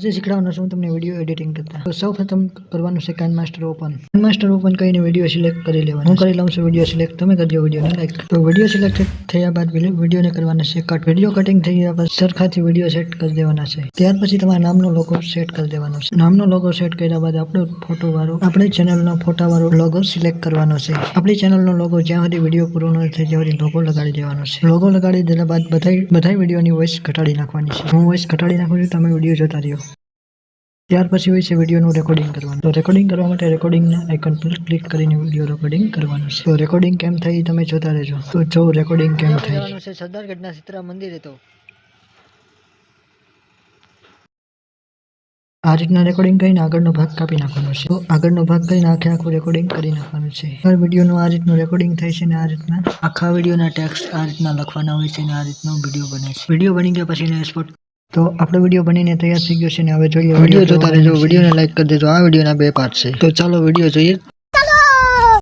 આજે શીખડાવવાનો છું તમને વીડિયો એડિટિંગ કરતા. તો સૌ પ્રથમ કરવાનું છે KineMaster open KineMaster open કરીને વીડિયો સિલેક્ટ કરી લેવાનો. હું કરી લઉં છું વીડિયો સિલેક્ટ તમે કરજો વિડીયોને લાઈક તો વીડિયો સિલેક્ટ થયા બાદ વિડીયોને કરવાના છે કટ વીડિયો કટિંગ થઈ ગયા બાદ સરખાથી વીડિયો સેટ કરી દેવાના છે. ત્યાર પછી તમારા નામનો લોગો સેટ કરી દેવાનો છે. નામનો લોગો સેટ કર્યા બાદ આપણો ફોટો વાળો, આપણી ચેનલનો ફોટા વાળો લોગો સિલેક્ટ કરવાનો છે. આપણી ચેનલનો લોગો જ્યાં સુધી વીડિયો પૂરો ન થાય, ત્યાં સુધી લોગો લગાડી દેવાનો છે. લોગો લગાડી દેલા બાદ બધા બધા વિડીયોની વોઇસ ઘટાડી નાખવાની છે. હું વોઇસ ઘટાડી નાખું છું, તમે વીડિયો જોતા રહ્યો. ત્યાર પછી હોય છે વિડીયોનું રેકોર્ડિંગ કરવાનું. તો રેકોર્ડિંગ કરવા માટે રેકોર્ડિંગના આઇકન પર ક્લિક કરીને વીડિયો રેકોર્ડિંગ કરવાનું છે. તો રેકોર્ડિંગ કેમ થઈ તમે જોતા રહેજો. તો જો રેકોર્ડિંગ કેમ થઈ? છે સરદારગઢના સીતરા મંદિરે તો. આ રીતના રેકોર્ડિંગ કરીને આગળનો ભાગ કાપી નાખવાનો છે. તો આગળનો ભાગ કરીને આખે આખું રેકોર્ડિંગ કરી નાખવાનું છે. હર વિડીયોનું આ રીતનું રેકોર્ડિંગ થાય છે ને આ રીતના. આખા વિડીયોના ટેક્સ્ટ આ રીતના લખવાના હોય છે ને આ રીતનો વીડિયો બને છે. વીડિયો બની ગયા પછી ને સ્પોટ તો આપણો વીડિયો બનીને તૈયાર થઈ ગયો છે ને હવે જોઈએ વીડિયો જોતા રહેજો. વિડીયોને લાઈક કરી દેજો. આ વિડીયોના બે પાર્ટ છે. તો ચાલો વીડિયો જોઈએ.